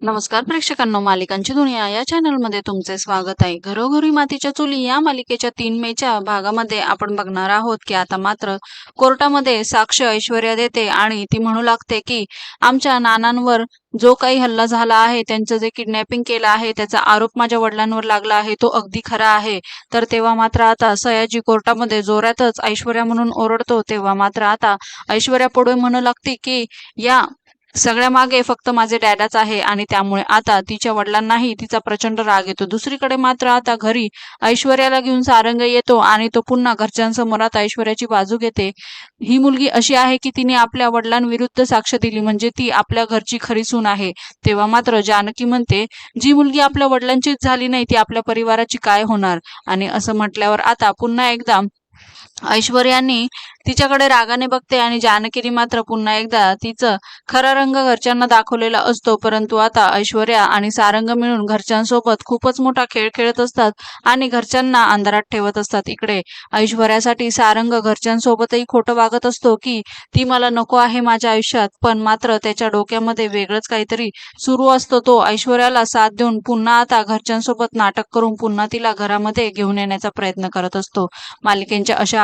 नमस्कार प्रेक्षकांनो मालिकांची दुनिया या चॅनलमध्ये तुमचे स्वागत आहे. घरोघरी मातीच्या चुली या मालिकेच्या तीन मेच्या भागामध्ये आपण बघणार आहोत की आता मात्र कोर्टामध्ये साक्ष ऐश्वर्या देते आणि ती म्हणू लागते की आमच्या नानांवर जो काही हल्ला झाला आहे त्यांचं जे किडनॅपिंग केलं आहे त्याचा आरोप माझ्या वडिलांवर लागला आहे तो अगदी खरा आहे. तर तेव्हा मात्र आता सयाजी कोर्टामध्ये जोरातच ऐश्वर्या म्हणून ओरडतो तेव्हा मात्र आता ऐश्वर्या पुढे म्हणू लागते की या सगळ्या मागे फक्त माझे डॅडाच आहे आणि त्यामुळे आता तिच्या वडिलांनाही तिचा प्रचंड राग येतो. दुसरीकडे मात्र आता घरी ऐश्वर्याला घेऊन सारंग येतो आणि तो पुन्हा घरच्यांसमोर आता ऐश्वर्याची बाजू घेते. ही मुलगी अशी आहे की तिने आपल्या वडिलांविरुद्ध साक्ष दिली म्हणजे ती आपल्या घरची खरी सून आहे. तेव्हा मात्र जानकी म्हणते जी मुलगी आपल्या वडिलांचीच झाली नाही ती आपल्या परिवाराची काय होणार? आणि असं म्हटल्यावर आता पुन्हा एकदा ऐश्वर्यानी तिच्याकडे रागाने बघते आणि जानकीने मात्र पुन्हा एकदा तिचं खरा रंग घरच्यांना दाखवलेला असतो. परंतु आता ऐश्वर्या आणि सारंग मिळून घरच्यांसोबत खूपच मोठा खेळ खेळत असतात आणि घरच्यांना अंधारात ठेवत असतात. इकडे ऐश्वर्यासाठी सारंग घरच्यांसोबतही खोटं वागत असतो की ती मला नको आहे माझ्या आयुष्यात पण मात्र त्याच्या डोक्यामध्ये वेगळंच काहीतरी सुरू असतो. तो ऐश्वर्याला साथ देऊन पुन्हा आता घरच्यांसोबत नाटक करून पुन्हा तिला घरामध्ये घेऊन येण्याचा प्रयत्न करत असतो. मालिकेंच्या